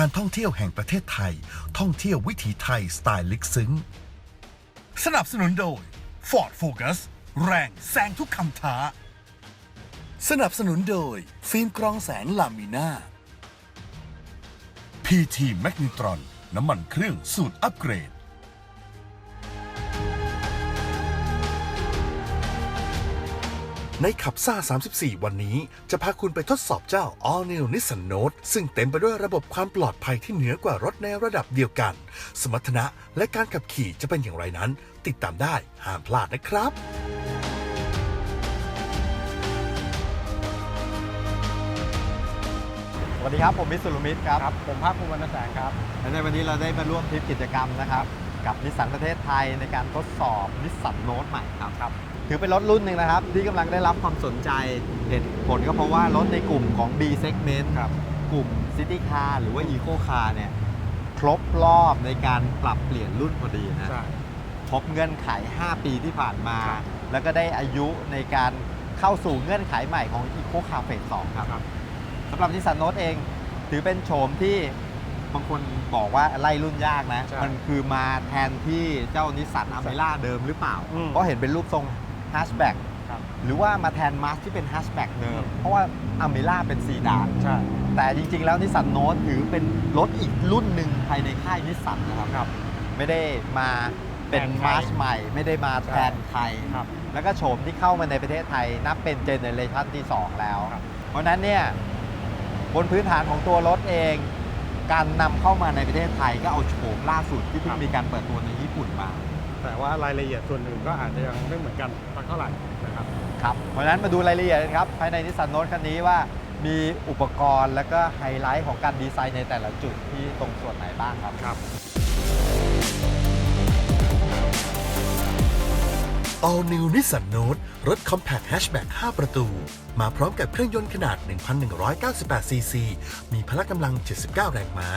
การท่องเที่ยวแห่งประเทศไทย ท่องเที่ยววิถีไทยสไตล์ลึกซึ้ง สนับสนุนโดย Ford Focus แรงแซงทุกคำท้า สนับสนุนโดย ฟิล์มกรองแสงลามิน่า PT Magnetron น้ำมันเครื่องสูตรอัปเกรด ในขับซ่า 34 วันนี้ จะพาคุณไปทดสอบเจ้า All New Nissan Note ซึ่งเต็มไปด้วยระบบความปลอดภัยที่เหนือกว่ารถในระดับเดียวกัน สมรรถนะและการขับขี่จะเป็นอย่างไรนั้น ติดตามได้ห้ามพลาดนะครับสวัสดีครับ ผมมิตรสุรมิตรครับ ครับ ผมภาคภูมิวรรณแสงครับ และในวันนี้เราได้มาร่วมทริปกิจกรรมนะครับ กับนิสสันประเทศไทยในการทดสอบนิสสันโนตใหม่ครับครับ ถือเป็นรถรุ่นหนึ่งนะครับ ที่กำลังได้รับความสนใจเหตุผลก็เพราะว่ารถในกลุ่มของ B segment ครับ กลุ่ม City Car หรือว่า Eco Car เนี่ยครบรอบในการปรับเปลี่ยนรุ่นพอดีนะ ใช่ ครบเงื่อนไข 5 ปีที่ผ่านมา ครับ แล้วก็ได้อายุในการเข้าสู่เงื่อนไขใหม่ของ Eco Car Phase 2ครับ ครับ สำหรับนิสสันโนตเองถือเป็นโฉมที่บางคนบอกว่าไล่รุ่นยากนะ ใช่มันคือมาแทนที่เจ้านิสสันอเมร่าเดิมหรือเปล่า อืม เพราะเห็นเป็นรูปทรง แฮชแบ็กครับ หรือว่ามาแทนมาสที่เป็นแฮชแบ็กเดิม เพราะว่าอเมร่าเป็นซีดานใช่ แต่จริง ๆ แล้วนิสสันโนตถือเป็นรถอีกรุ่นหนึ่งภายในค่ายนิสสันนะครับ ครับ ไม่ได้มาเป็นแทนใครมาสใหม่ ไม่ได้มาแทนใคร ครับ แล้วก็โฉมที่เข้ามาในประเทศไทยนับเป็นเจเนเรชันที่ 2 แล้วครับเพราะฉะนั้นเนี่ยบนพื้นฐานของตัวรถเอง การนำเข้ามาในประเทศไทยก็เอาโฉมล่าสุดที่เพิ่งมีการเปิดตัวในญี่ปุ่นมา แต่ว่ารายละเอียดส่วนอื่นก็อาจจะยังไม่เหมือนกันสักเท่าไหร่นะครับครับเพราะฉะนั้นมาดูรายละเอียดกันครับภายในนิสสันโนตคันนี้ว่ามีอุปกรณ์และก็ไฮไลท์ของการดีไซน์ในแต่ละจุดที่ตรงส่วนไหนบ้างครับ ครับ All New Nissan Note รถ Compact Hatchback 5 ประตู มาพร้อมกับเครื่องยนต์ขนาด 1,198 ซีซี มีพละกำลัง 79 แรงม้า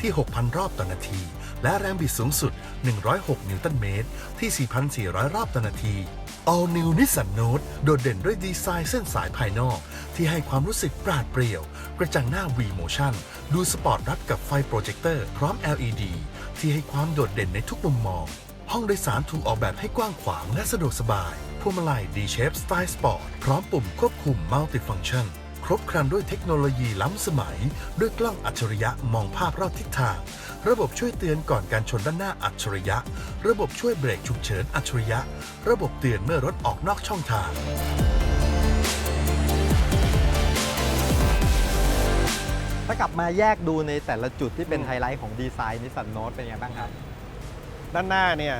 ที่ 6,000 รอบต่อนาที และแรงบิดสูงสุด 106 นิวตันเมตร ที่ 4,400 รอบต่อนาที All New Nissan Note โดดเด่นด้วยดีไซน์เส้นสายภายนอก ที่ให้ความรู้สึกปราดเปรียว กระจังหน้า V Motion ดูสปอร์ตรับกับไฟโปรเจคเตอร์พร้อม LED ที่ให้ความโดดเด่นในทุกมุมมอง ห้องโดยสารถูกออกแบบให้กว้างขวางและสะดวกสบายพวงมาลัย D-Shape Style Sport พร้อมปุ่มควบคุม Multifunction ครบครันด้วยเทคโนโลยีล้ำสมัย ด้วยกล้องอัจฉริยะมองภาพรอบทิศทาง ระบบช่วยเตือนก่อนการชนด้านหน้าอัจฉริยะ ระบบช่วยเบรกฉุกเฉินอัจฉริยะ ระบบเตือนเมื่อรถออกนอกช่องทางถ้ากลับมาแยกดูในแต่ละจุดที่เป็นไฮไลท์ของดีไซน์นิสสันโนตเป็นยังไงบ้างครับ ด้านหน้าเนี่ย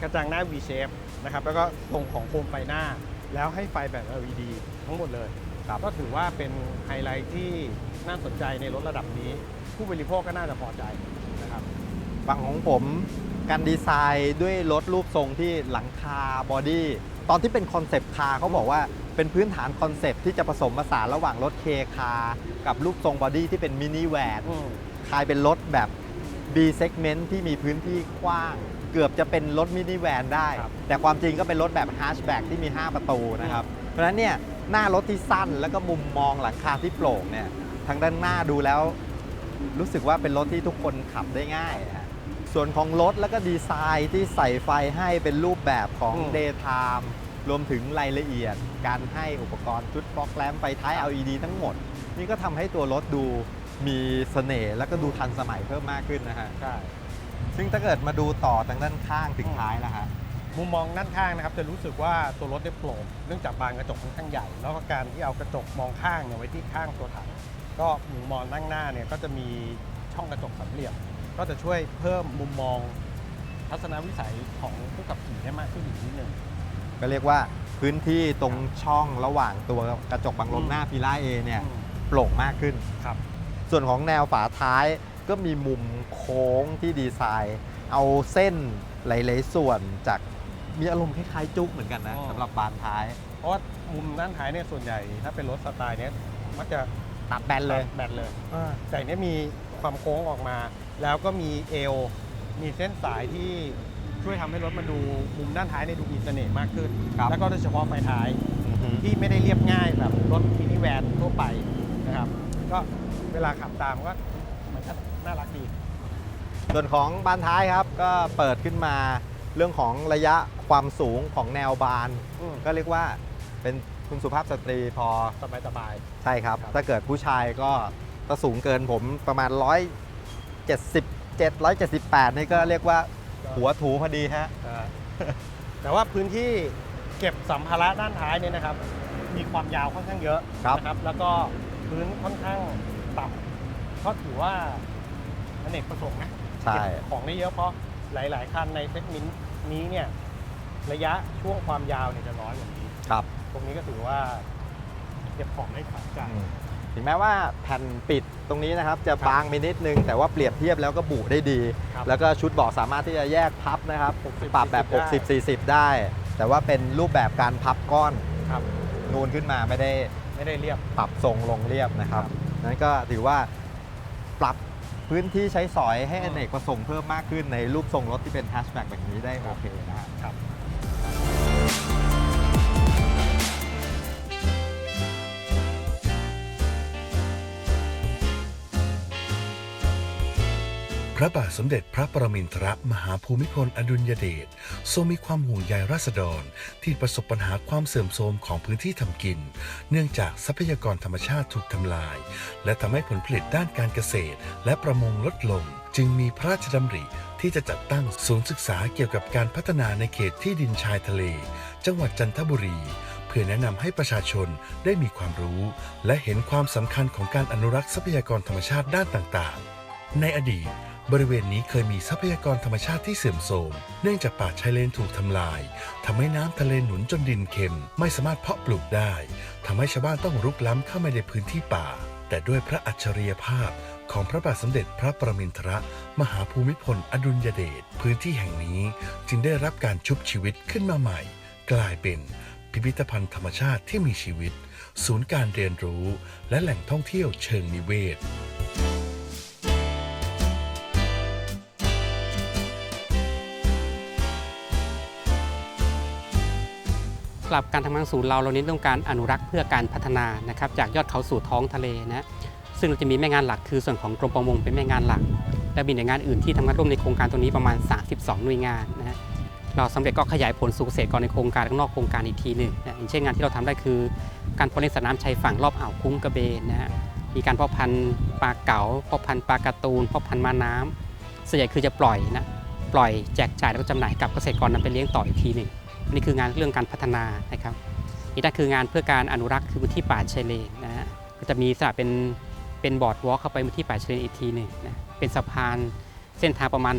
กระจังหน้า V shape นะครับแล้วก็ตรงของโคมไฟหน้า แล้วให้ไฟแบบ LED ทั้งหมดเลย ก็ถือว่าเป็นไฮไลท์ที่น่าสนใจในรถระดับนี้ ผู้บริโภคก็น่าจะพอใจนะครับฝั่งของผมการดีไซน์ด้วยรถรูปทรงที่หลังคาบอดี้ตอนที่เป็นคอนเซปต์คาร์เขาบอกว่าเป็นพื้นฐานคอนเซปต์ที่จะผสมผสานระหว่างรถเคคาร์กับรูปทรงบอดี้ที่เป็นมินิแวนอืมคลายเป็นรถแบบ B segment ที่มีพื้นที่กว้าง เกือบจะเป็นรถมินิแวนได้ครับแต่ความจริงก็เป็นรถแบบ hatchback ที่มี 5 ประตูนะครับ เพราะฉะนั้นเนี่ย หน้ารถที่สั้นแล้วก็มุมมองหลังคาที่โปร่งเนี่ยทางด้านหน้าดูแล้ว รู้สึกว่าเป็นรถที่ทุกคนขับได้ง่ายนะฮะส่วนของรถแล้วก็ดีไซน์ที่ใส่ไฟให้เป็นรูปแบบของ อืม daytime รวมถึงรายละเอียด การให้อุปกรณ์ชุดฟอกแลมไฟท้าย LED ทั้งหมด นี่ก็ทำให้ตัวรถดูมีเสน่ห์แล้วก็ดูทันสมัยเพิ่มมากขึ้นนะฮะ ใช่ ซึ่งถ้าเกิดมาดูต่อทางด้านข้างถึงท้ายแล้วฮะ มุมมองด้านข้างนะครับจะรู้สึกว่าตัวรถได้โปร่งเนื่องจากบานกระจกค่อนข้างใหญ่ แล้วก็การที่เอากระจกมองข้างเนี่ยไว้ที่ข้างตัวถังก็มุมมองด้านหน้าเนี่ยก็จะมีช่องกระจกสามเหลี่ยม ก็จะช่วยเพิ่มมุมมองทัศนวิสัยของผู้ขับขี่ให้มากขึ้นอีกนิดนึง ก็เรียกว่าพื้นที่ตรงช่องระหว่างตัวกระจกบังลมหน้าพีล่าเอเนี่ยโปร่งมากขึ้น ครับ ส่วนของแนวฝาท้ายก็มีมุมโค้งที่ดีไซน์ เอาเส้นหลาย ๆ ส่วนจาก มีอารมณ์คล้ายๆจุกเหมือนกันนะอ๋อ สำหรับบานท้ายเพราะว่ามุมด้านท้ายเนี่ยส่วนใหญ่ถ้าเป็นรถสไตล์เนี้ยมักจะตัดแบนเลย แบนเลยแต่อันเนี้ยมีความโค้งออกมา แล้วก็มีเอว มีเส้นสายที่ช่วยทำให้รถมันดูมุมด้านท้ายเนี่ยดูมีเสน่ห์มากขึ้น ครับ แล้วก็โดยเฉพาะไฟท้าย อือฮึที่ไม่ได้เรียบง่ายแบบรถมินิแวนทั่วไปนะครับ ก็เวลาขับตามก็น่ารักดี ส่วนของบานท้ายครับก็เปิดขึ้นมา เรื่องของระยะความสูงของแนวบาน อืม ก็เรียกว่าเป็นคุณสุภาพสตรีพอ สบายสบาย ใช่ครับ ครับถ้าเกิดผู้ชายก็ถ้าสูงเกินผมประมาณ 177 178 นี่ก็เรียกว่าๆหัวถูพอดีฮะอ่าแต่ว่าพื้นที่เก็บสัมภาระด้านท้ายเนี่ยนะครับ มีความยาวค่อนข้างเยอะครับ นะครับ แล้วก็พื้นค่อนข้างต่ำก็ถือว่าอเนกประสงค์นะ ใช่เก็บของได้เยอะเพราะหลาย ๆ คันในเซกเมนต์ นี้เนี่ยระยะช่วงความยาวเนี่ยจะน้อยกว่านี้ ครับตรงนี้ก็ถือว่าเก็บของได้ขายใจ อืมถึงแม้ว่าแผ่นปิดตรงนี้นะครับ จะครับบางไปนิดนึง แต่ว่าเปรียบเทียบแล้วก็บุได้ดี ครับแล้วก็ชุดเบาะสามารถที่จะแยกพับนะครับ60ปรับแบบ40 60 40 ได้ แต่ว่าเป็นรูปแบบการพับก้อนครับ นูนขึ้นมาไม่ได้ ไม่ได้เรียบ ปรับทรงลงเรียบนะครับ นั้นก็ถือว่าปรับ พื้นที่ใช้สอยให้อเนกประสงค์เพิ่มมากขึ้นในรูปทรงรถที่เป็นแฮชแบ็กแบบนี้ได้โอเคนะฮะครับ พระบาทสมเด็จพระปรมินทรมหาภูมิพลอดุลยเดชทรงมีความห่วงใยราษฎรที่ประสบปัญหาความเสื่อมโทรมของพื้นที่ทำกิน เนื่องจากทรัพยากรธรรมชาติถูกทำลาย และทำให้ผลผลิตด้านการเกษตร และประมงลดลง จึงมีพระราชดำริที่จะจัดตั้งศูนย์ศึกษาเกี่ยวกับการพัฒนาในเขตที่ดินชายทะเล จังหวัดจันทบุรี เพื่อแนะนำให้ประชาชนได้มีความรู้ และเห็นความสำคัญของการอนุรักษ์ทรัพยากรธรรมชาติด้านต่างๆ ในอดีต บริเวณนี้เคยมีทรัพยากรธรรมชาติที่เสื่อมโทรม เนื่องจากป่าชายเลนถูกทำลาย ทำให้น้ำทะเลหนุนจนดินเค็ม ไม่สามารถเพาะปลูกได้ ทำให้ชาวบ้านต้องรุกล้ำเข้ามาในพื้นที่ป่า แต่ด้วยพระอัจฉริยภาพของพระบาทสมเด็จพระประมินทรมหาภูมิพลอดุลยเดช พื้นที่แห่งนี้จึงได้รับการชุบชีวิตขึ้นมาใหม่ กลายเป็นพิพิธภัณฑ์ธรรมชาติที่มีชีวิต ศูนย์การเรียนรู้ และแหล่งท่องเที่ยวเชิงนิเวศ หรับการทำงานศูนย์เราเราเน้นเรื่องการอนุรักษ์เพื่อการพัฒนานะครับจากยอดเขาสู่ท้องทะเลนะซึ่งเราจะมีแม่งานหลักคือส่วนของกรมประมงเป็นแม่งานหลัก และมีหน่วยงานอื่นที่ทำงานร่วมในโครงการตรงนี้ประมาณ 32 หน่วยงานนะฮะเราสำเร็จก็ขยายผลสู่เกษตรกรในโครงการข้างนอกโครงการอีกทีหนึ่งนะอย่างเช่นงานที่เราทำได้คือ การเพาะเลี้ยงสัตว์น้ำชายฝั่งรอบอ่าวคุ้งกระเบนนะฮะมีการเพาะพันธุ์ปลาเก๋าเพาะพันธุ์ปลาการ์ตูนเพาะพันธุ์มาน้ำส่วนใหญ่คือจะปล่อยนะปล่อยแจกจ่ายแล้วก็จำหน่ายกับเกษตรกรนำไปเลี้ยงต่ออีกทีหนึ่ง อันนี่คืองานเรื่องการพัฒนานะครับอีกด้านคืองานเพื่อการอนุรักษ์คือพื้นที่ป่าชายเลนนะฮะก็จะมีสระเป็นเป็นบอร์ดวอล์กเข้าไปพื้นที่ป่าชายเลนอีกทีหนึ่งนะเป็นสะพานเส้นทางประมาณ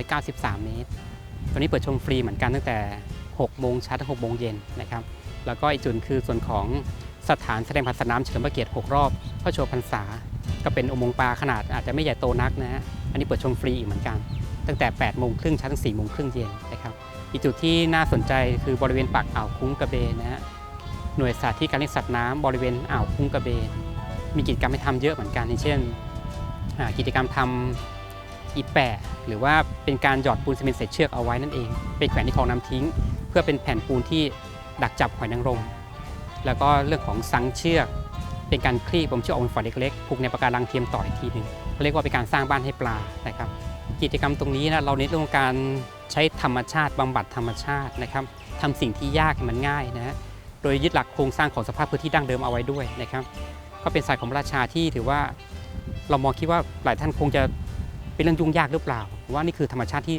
1,793 เมตรตอนนี้เปิดชมฟรีเหมือนกันตั้งแต่ 6 โมงเช้าถึง 6 โมงเย็นนะครับแล้วก็อีกจุดคือส่วนของสถานแสดงพันธุ์นามเฉลิมพระเกียรติ 6 รอบพระโชว์พรรษา ก็เป็นอุโมงค์ปลาขนาดอาจจะไม่ใหญ่โตนักนะฮะอันนี้เปิดชมฟรีอีกเหมือนกัน ตั้งแต่ 8 โมงครึ่งเช้าถึง 4 โมงครึ่งเย็นนะครับ อีกจุดที่น่าสนใจคือบริเวณปากอ่าวคุ้งกระเบนนะฮะหน่วยสาธิตการเลี้ยงสัตว์น้ำบริเวณอ่าวคุ้งกระเบน มีกิจกรรมให้ทำเยอะเหมือนกันเช่นกิจกรรมทำอีแปะหรือว่าเป็นการหยอดปูนซีเมนต์ใส่เชือกเอาไว้นั่นเองไปแขวนที่คลองน้ำทิ้ง เพื่อเป็นแผ่นปูนที่ดักจับหอยนางรมแล้วก็เรื่องของสังเชือก เป็นการคลี่ผมเชือกออกเป็นฝอยเล็กๆผูกในปะการังเทียมต่ออีกทีหนึ่งเขาเรียกว่าเป็นการสร้างบ้านให้ปลานะครับ กิจกรรมตรงนี้นะเราเน้นเรื่องการ ใช้ธรรมชาติบำบัดธรรมชาตินะครับทำสิ่งที่ยากมันง่ายนะฮะโดยยึดหลักโครงสร้างของสภาพพื้นที่ดั้งเดิมเอาไว้ด้วยนะครับ ก็เป็นสายของพระราชาที่ถือว่าเรามองคิดว่าหลายท่านคงจะเป็นเรื่องยุ่งยากหรือเปล่า ว่านี่คือธรรมชาติที่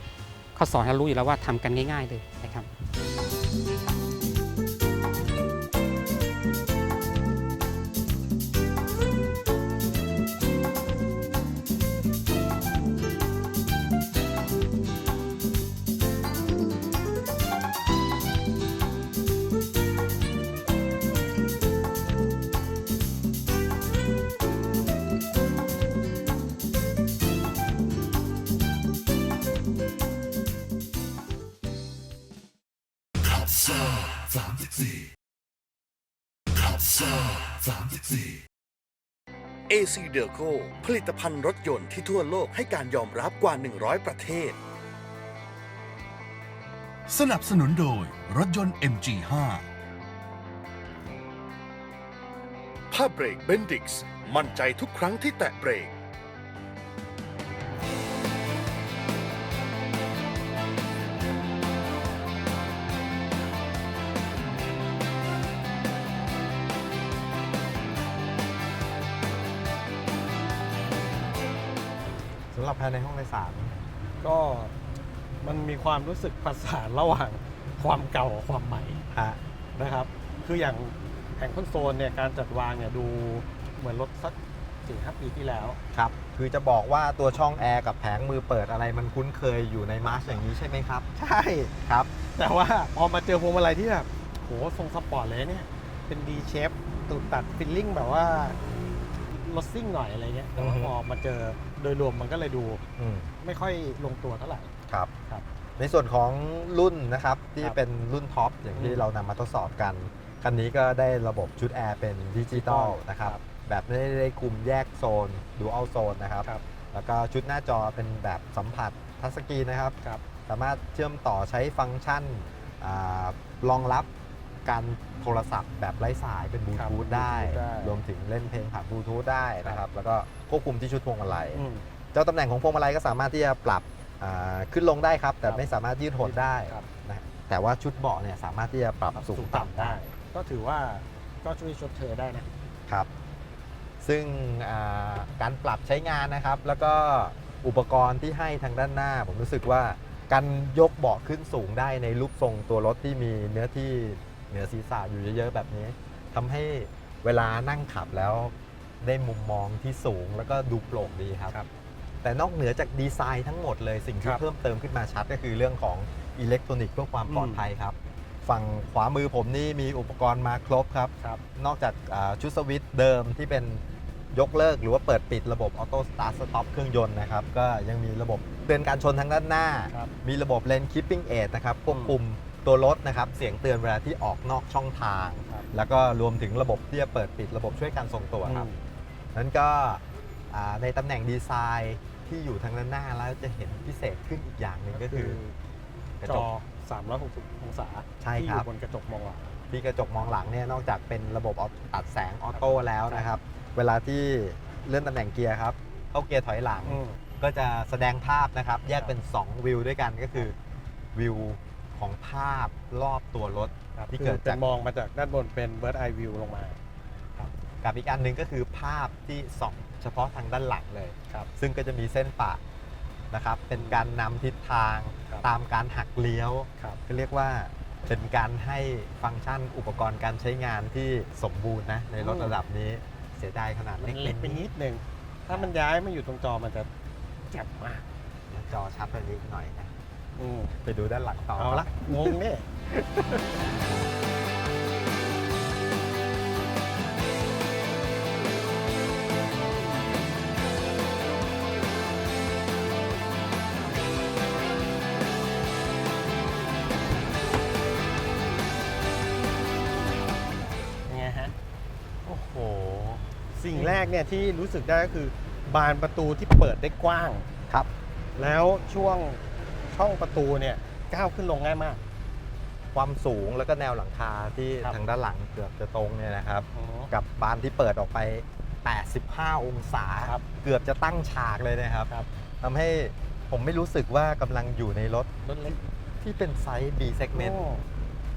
เขาสอนให้รารู้อยู่แล้วว่าทำกันง่าย ๆเลยนะครับ AC d e c o ผลิตภัณฑ์รถยนต์ที่ทั่วโลกให้การยอมรับกว่า 100 ประเทศ สนับสนุนโดยรถยนต์ MG5 ผ้าเบรกเบนดิกส์มั่นใจทุกครั้งที่แตะเบรก หรับภายในห้องโดยสาร ก็มันมีความรู้สึกประสานระหว่างความเก่ากับความใหม่ฮะนะครับ คืออย่างแผงคอนโซลเนี่ยการจัดวางเนี่ยดูเหมือนรถสักสี่ห้าปีที่แล้ว ครับ คือจะบอกว่าตัวช่องแอร์กับแผงมือเปิดอะไรมันคุ้นเคยอยู่ในมาร์ชอย่างนี้ใช่ไหมครับ ใช่ครับ แต่ว่าพอมาเจอพวงมาลัยที่แบบโหทรงสปอร์ตเลยเนี่ย เป็นดีเชฟตูดตัดฟิลลิ่งแบบว่ารถซิ่งหน่อยอะไรเงี้ยแต่ว่าอือฮึพอมาเจอ โดยรวมมันก็เลยดูอืมไม่ค่อยลงตัวเท่าไหร่ ครับ ครับในส่วนของรุ่นนะครับที่ครับเป็นรุ่นท็อปอย่างที่อืมเรานำมาทดสอบกัน คันนี้ก็ได้ระบบชุดแอร์เป็นดิจิตอลดิจิตอลนะครับ ครับแบบไม่ได้คุมแยกโซนดูอัลโซนนะครับ ครับ แล้วก็ชุดหน้าจอเป็นแบบสัมผัสทัชสกรีนนะครับ ครับ สามารถเชื่อมต่อใช้ฟังก์ชันอารองรับ การโทรศัพท์แบบไร้สายเป็นบลูครับทูธได้ Bluetooth ได้ รวมถึงเล่นเพลงผ่านบลูทูธได้นะครับ แล้วก็ควบคุมที่ชุดพวงมาลัย อืม เจ้าตำแหน่งของพวงมาลัยก็สามารถที่จะปรับอ่าขึ้นลงได้ครับ แต่ครับไม่สามารถยืดหดได้ครับ นะแต่ว่าชุดเบาะเนี่ยสามารถที่จะปรับปรับสูงสูงต่ำต่ำได้ได้ ก็ถือว่าก็ช่วยชดเชยได้นะ ครับ ซึ่งอ่าการปรับใช้งานนะครับ แล้วก็อุปกรณ์ที่ให้ทางด้านหน้า ผมรู้สึกว่าการยกเบาะขึ้นสูงได้ในรูปทรงตัวรถที่มีเนื้อที่ เหนือศีรษะอยู่เยอะๆแบบนี้ทำให้เวลานั่งขับแล้วได้มุมมองที่สูงแล้วก็ดูโปร่งดีครับครับแต่นอกเหนือจากดีไซน์ทั้งหมดเลยสิ่งที่ครับเพิ่มเติมขึ้นมาชัดก็คือเรื่องของอิเล็กทรอนิกส์เพื่อความปลอดภัยครับ ฝั่งขวามือผมนี่มีอุปกรณ์มาครบครับครับนอกจากอ่าชุดสวิตช์เดิมที่เป็นยกเลิกหรือว่าเปิดปิดระบบออโต้สตาร์ทสต็อปเครื่องยนต์นะครับ ก็ยังมีระบบเตือนการชนทางด้านหน้าครับมีระบบเลนคิปปิ้งเอ d นะครับควบคุม ตัวรถนะครับ เสียงเตือนเวลาที่ออกนอกช่องทาง ครับแล้วก็รวมถึงระบบที่จะเปิดปิดระบบช่วยการทรงตัวครับนั้นก็อ่าในตำแหน่งดีไซน์ที่อยู่ทางด้านหน้าแล้วจะเห็นพิเศษขึ้นอีกอย่างหนึ่งก็คือกระจจอก360 องศาใช่ที่อครับ ยู่บนกระจกมองหลัง ที่กระจกมองหลังเนี่ยนอกจากเป็นระบบออตัดแสงออโต้แล้วนะครับ เวลาที่เลื่อนตำแหน่งเกียร์ครับ เข้าเกียร์ถอยหลังอืมก็จะแสดงภาพนะครับ แยกครับเป็น 2 วิวด้วยกันก็คือวิว ของภาพรอบตัวรถ ครับที่คือเกิดเป็จากนมองมาจากด้านบนเป็น bird eye view ลงมากับอีกอันหนึ่งก็คือภาพที่ส่องเฉพาะทางด้านหลังเลย ครับ ซึ่งก็จะมีเส้นปะนะครับ เป็นการนำทิศทางครับ ตามการหักเลี้ยว ครับ ก็เรียกว่าเป็นการให้ฟังก์ชันอุปกรณ์การใช้งานที่สมบูรณ์นะ ในรถอืม ระดับนี้เสียดายขนาดมันเล็กเล็กไปนิดนึงถ้ามันย้ายมาอยู่ตรงจอมันจะแจ่มมาก จอชัดไปนิดหน่อยนะ อืมไปดูด้านหลังต่อเอาละงงเนี่ยยังไงฮะ โอ้โห สิ่งแรกเนี่ยที่รู้สึกได้ก็คือบานประตูที่เปิดได้กว้าง ครับ แล้วช่วง ช่องประตูเนี่ยก้าวขึ้นลงง่ายมาก ความสูงแล้วก็แนวหลังคาที่ครับ ทางด้านหลังเกือบจะตรงเนี่ยนะครับ อ๋อ กับบานที่เปิดออกไป 85 องศา ครับเกือบจะตั้งฉากเลยนะครับครับ ทำให้ผมไม่รู้สึกว่ากำลังอยู่ในรถรถเล็กที่เป็นไซส์ B segment โอ้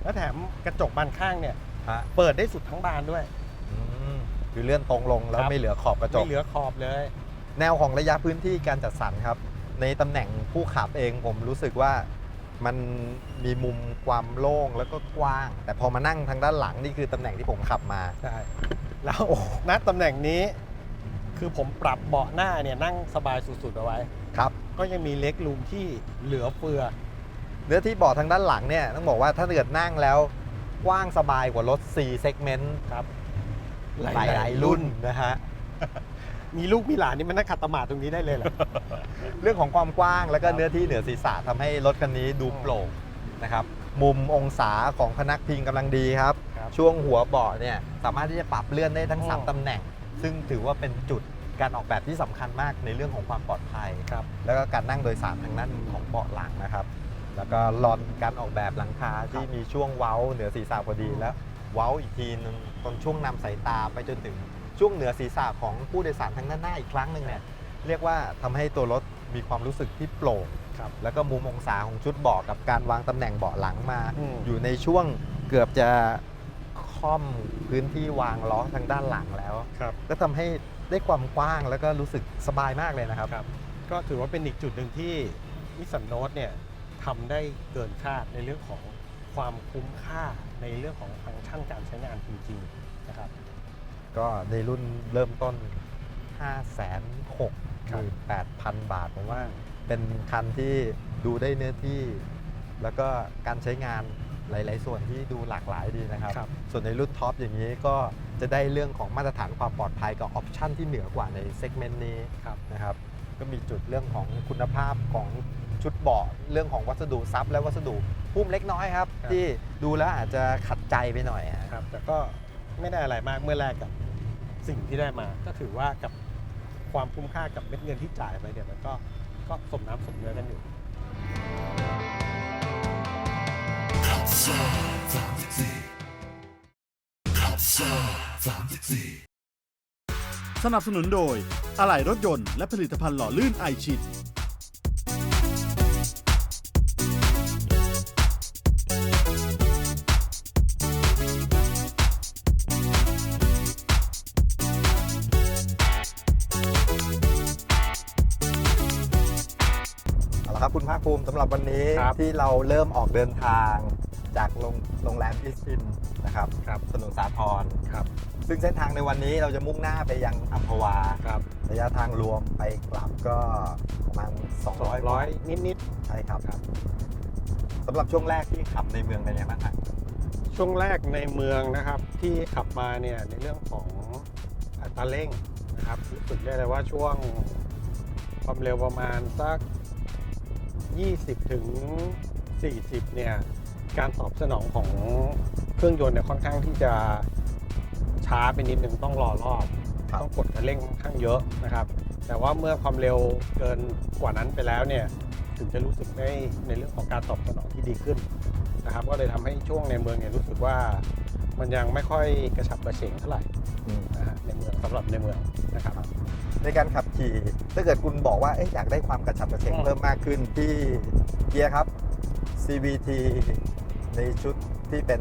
แล้วแถมกระจกบานข้างเนี่ยฮะเปิดได้สุดทั้งบานด้วย อืมคือเลื่อนตรงลงแล้วครับ ไม่เหลือขอบกระจไม่ก เหลือขอบเลย แนวของระยะพื้นที่การจัดสรรครับ ในตำแหน่งผู้ขับเองผมรู้สึกว่ามันมีมุมความโล่งแล้วก็กว้าง แต่พอมานั่งทางด้านหลังนี่คือตำแหน่งที่ผมขับมาใช่แล้วณตำแหน่งนี้ คือผมปรับเบาะหน้าเนี่ยนั่งสบายสุดๆเอาไว้ ครับ ก็ยังมีเล็กรูมที่เหลือเฟือ เนื้อที่เบาะทางด้านหลังเนี่ยต้องบอกว่าถ้าเกิดนั่งแล้วกว้างสบายกว่ารถ4 segment ครับ หลายๆรุ่นนะฮะ มีลูกมีหลานนี่มันนั่งขัดตมาดตรงนี้ได้เลยเหรอ เรื่องของความกว้างแล้วก็ครับเนื้อที่เหนือศีรษะทำให้รถคันนี้ดูโปร่งนะครับมุมองศาของพนักพิงกำลังดีครับ ครับช่วงหัวเบาะเนี่ยสามารถที่จะปรับเลื่อนได้ทั้งอ๋อ3ตำแหน่ง ซึ่งถือว่าเป็นจุดการออกแบบที่สำคัญมากในเรื่องของความปลอดภัย ครับ แล้วก็การนั่งโดยสารทางด้านของเบาะหลังนะครับ แล้วก็ลอนการออกแบบหลังคาที่มีช่วงเว้าเหนือศีรษะพอดีแล้ว เว้าอีกทีนึงตรงช่วงนำสายตาไปจนถึง ช่วงเหนือศีรษะของผู้โดยสารทางด้านหน้าอีกครั้งหนึ่งเนี่ยเรียกว่าทำให้ตัวรถมีความรู้สึกที่โปร่งครับแล้วก็มุมองศาของชุดเบาะกับการวางตำแหน่งเบาะหลังมาอืมอยู่ในช่วงเกือบจะค่อมพื้นที่วางล้อทางด้านหลังแล้วครับก็ทำให้ได้ความกว้างแล้วก็รู้สึกสบายมากเลยนะครับครับก็ถือว่าเป็นอีกจุดหนึ่งที่นิสสันโนตเนี่ยทำได้เกินคาดในเรื่องของความคุ้มค่าในเรื่องของฟังก์ชันการใช้งานจริงๆนะครับ ก็ในรุ่นเริ่มต้น 5 6ครับ8 0 0 0 บาทผมว่าเป็นคันที่ดูได้เนื้อที่ แล้วก็การใช้งานหลาย ๆ ส่วนที่ดูหลากหลายดีนะครับครับส่วนในรุ่นท็อปอย่างนี้ก็จะได้เรื่องของมาตรฐานความปลอดภัยกับออปชันที่เหนือกว่าในเซกเมนต์นี้ครับนะครับ ก็มีจุดเรื่องของคุณภาพของชุดเบาะเรื่องของวัสดุซับและวัสดุพุ่มเล็กน้อยครับครับที่ดูแล้วอาจจะขัดใจไปหน่อยอะครับแต่ก็ไม่ได้อะไรมากเมื่อแรกกับ สิ่งที่ได้มา ก็ถือว่ากับความคุ้มค่ากับเม็ดเงินที่จ่ายไปเนี่ยมันก็ก็สมน้ำสมเนื้อกันอยู่ สนับสนุนโดยอะไหล่รถยนต์และผลิตภัณฑ์หล่อลื่นไอชิด ครับคุณภาคภูมิสำหรับวันนี้ครับที่เราเริ่มออกเดินทางจากโรงโรงแรมอิสตินนะครับครับ ถนนสาทรครับ ซึ่งเส้นทางในวันนี้เราจะมุ่งหน้าไปยังอัมพวา ครับระยะทางรวมไปกลับก็ประมาณ200ร้อยนิดนิดใช่ครับครับสำหรับช่วงแรกที่ขับในเมืองเป็นยังไงบ้างครับๆช่วงแรกในเมืองนะครับ ที่ขับมาเนี่ยในเรื่องของอัตราเร่งนะครับรู้สึกได้เลยว่าช่วงความเร็วประมาณสัก 20 ถึง 40 เนี่ย การตอบสนองของเครื่องยนต์เนี่ยค่อนข้างที่จะช้าไปนิดนึงต้องรอรอบครับต้องกดคันเร่งค่อนข้างเยอะนะครับ แต่ว่าเมื่อความเร็วเกินกว่านั้นไปแล้วเนี่ย ถึงจะรู้สึกได้ในเรื่องของการตอบสนองที่ดีขึ้นนะครับ ก็เลยทำให้ช่วงในเมืองเนี่ยรู้สึกว่ามันยังไม่ค่อยกระฉับกระเฉงเท่าไหร่อืมนะฮะในเมืองสำหรับในเมืองนะครับ ในการขับขี่ ถ้าเกิดคุณบอกว่าเอ๊ะอยากได้ความกระฉับกระเฉงอืมเพิ่มมากขึ้นที่เกียร์ครับ CVT ในชุดที่เป็น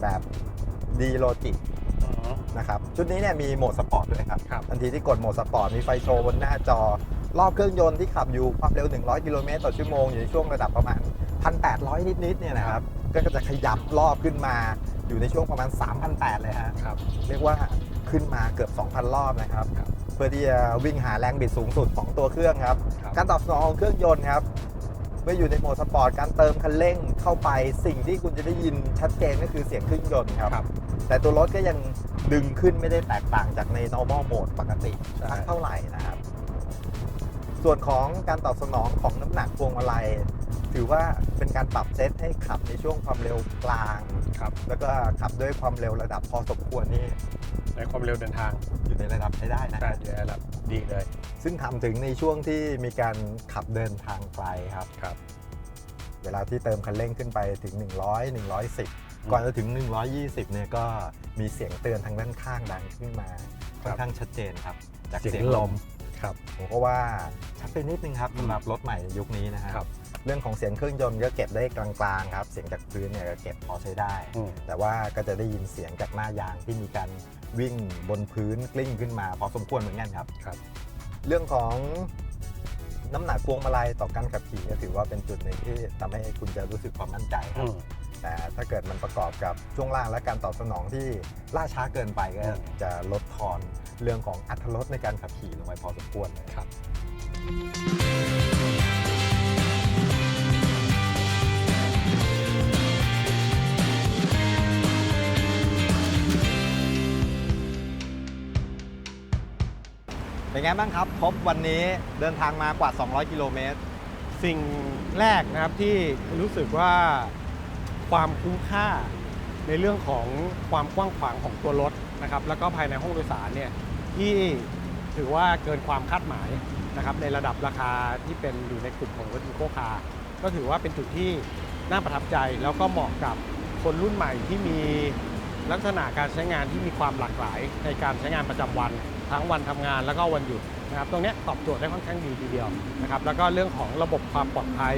แบบ D Logic นะครับชุดนี้เนี่ยมีโหมดสปอร์ตด้วยครับ ครับ ทันทีที่กดโหมดสปอร์ตมีไฟโชว์บนหน้าจอ รอบเครื่องยนต์ที่ขับอยู่ความเร็ว 100 กิโลเมตรต่อชั่วโมง อยู่ในช่วงระดับประมาณ 1,800 นิดๆเนี่ยนะครับก็จะขยับรอบขึ้นมาอยู่ในช่วงประมาณ 3,800 เลยฮะครับ เรียกว่า ขึ้นมาเกือบ 2,000 รอบนะครับครับ เพื่อที่จะวิ่งหาแรงบิดสูงสุดของตัวเครื่องครับครับ การตอบสนองของเครื่องยนต์ครับเมื่ออยู่ในโหมดสปอร์ตการเติมคันเร่งเข้าไปสิ่งที่คุณจะได้ยินชัดเจนก็คือเสียงเครื่องยนต์ครับครับแต่ตัวรถก็ยังดึงขึ้นไม่ได้แตกต่างจากใน normal mode ปกติใช่สักเท่าไหร่นะครับ ส่วนของการตอบสนองของน้ำหนักพวงมาลัย ถือว่าเป็นการปรับเซตให้ขับในช่วงความเร็วกลางครับ แล้วก็ขับด้วยความเร็วระดับพอสมควรนี่ในความเร็วเดินทางอยู่ในระดับใช้ได้นะได้อยู่ในระดับดีเลย ซึ่งทำถึงในช่วงที่มีการขับเดินทางไกลครับครับ เวลาที่เติมคันเร่งขึ้นไปถึง 100 110 ก่อนจะถึง 120 เนี่ยก็มีเสียงเตือนทางด้านข้างดังขึ้นมาครัค่อบนข้างชัดเจนครับ จากเสียงเสียงลมครับผมก็ว่าชัดไปนิดนึงครับสำหรับรถใหม่ในยุคนี้นะฮะครับ เรื่องของเสียงเครื่องยนต์ก็เก็บได้กลางๆครับ เสียงจากพื้นเนี่ยก็เก็บพอใช้ได้ อืม แต่ว่าก็จะได้ยินเสียงจากหน้ายางที่มีการวิ่งบนพื้นกลิ้งขึ้นมาพอสมควรเหมือนกันครับ ครับ เรื่องของน้ำหนักพวงมาลัยต่อการขับขี่ก็ถือว่าเป็นจุดหนึ่งที่ทำให้คุณจะรู้สึกความมั่นใจคอืรับมแต่ถ้าเกิดมันประกอบกับช่วงล่างและการตอบสนองที่ล่าช้าเกินไปก็อืม จะลดทอนเรื่องของอัตรถรสในการขับขี่ลงไปพอสมควรเลย ครับ เป็นไงบ้างครับพบวันนี้เดินทางมากว่า 200 กิโลเมตร สิ่งแรกนะครับที่รู้สึกว่าความคุ้มค่าในเรื่องของความกว้างขวางของตัวรถนะครับ แล้วก็ภายในห้องโดยสารเนี่ยที่ถือว่าเกินความคาดหมายนะครับในระดับราคาที่เป็นอยู่ในกลุ่มของรถอีโคคาร์ก็ถือว่าเป็นจุดที่น่าประทับใจแล้วก็เหมาะกับคนรุ่นใหม่ที่มี ลักษณะการใช้งานที่มีความหลากหลายในการใช้งานประจำวัน ทั้งวันทำงานแล้วก็วันหยุดนะครับตรงเนี้ยตอบโจทย์ได้ค่อนข้างดีทีเดียวนะครับแล้วก็เรื่องของระบบความปลอดภัย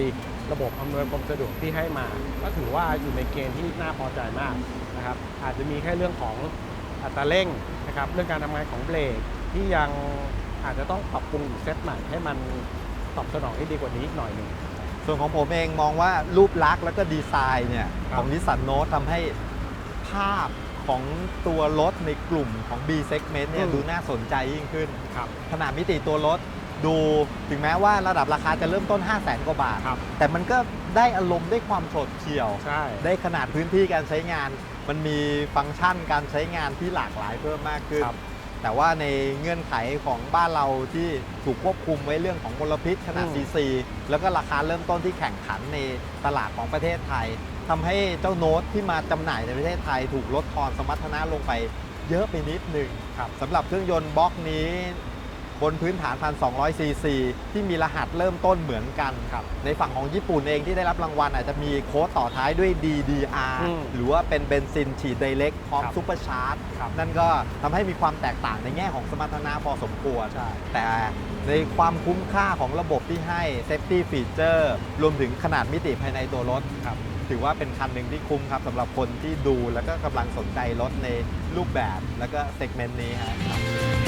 ระบบอำนวยความสะดวกที่ให้มา ก็ถือว่าอยู่ในเกณฑ์ที่น่าพอใจมากนะครับอาจจะมีแค่เรื่องของอัตราเร่งนะครับเรื่องการทำงานของเบรกที่ยังอาจจะต้องปรับปรุงอีกเซตใหม่ให้มันตอบสนองให้ดีกว่านี้อีกหน่อยหนึ่งส่วนของผมเองมองว่ารูปลักษณ์แล้วก็ดีไซน์เนี่ยครับของนิสสันโนตทำให้ ภาพของตัวรถในกลุ่มของ B segment เนี่ยดูน่าสนใจยิ่งขึ้น ครับ ขนาดมิติตัวรถดูถึงแม้ว่าระดับราคาจะเริ่มต้น 5 0 0แสนกว่าบาท ครับ แต่มันก็ได้อารมณ์ได้ความโฉดเฉี่ยว ใช่ ได้ขนาดพื้นที่การใช้งาน มันมีฟังก์ชันการใช้งานที่หลากหลายเพิ่มมากขึ้น ครับแต่ว่าในเงื่อนไขของบ้านเราที่ถูกควบคุมไว้เรื่องของมลพิษขนาดอืม ซีซีแล้วก็ราคาเริ่มต้นที่แข่งขันในตลาดของประเทศไทย ทำให้เจ้าโน้ตที่มาจำหน่ายในประเทศไทยถูกลดทอนสมรรถนะลงไปเยอะไปนิดหนึ่งครับสำหรับเครื่องยนต์บล็อกนี้ บนพื้นฐาน 1,200 ซีซี ที่มีรหัสเริ่มต้นเหมือนกันครับในฝั่งของญี่ปุ่นเองที่ได้รับรางวัลอาจจะมีโค้ดต่อท้ายด้วย DDR อืมหรือว่าเป็นเบนซินฉีดไดเรกพร้อมครับซูเปอร์ชาร์จครับ นั่นก็ทำให้มีความแตกต่างในแง่ของสมรรถนะพอสมควร ใช่ แต่ในความคุ้มค่าของระบบที่ให้ Safety Feature รวมถึงขนาดมิติภายในตัวรถครับ ถือว่าเป็นคันหนึ่งที่คุ้มครับสำหรับคนที่ดูแล้วก็กำลังสนใจรถในรูปแบบแล้วก็เซกเมนต์นี้ครับ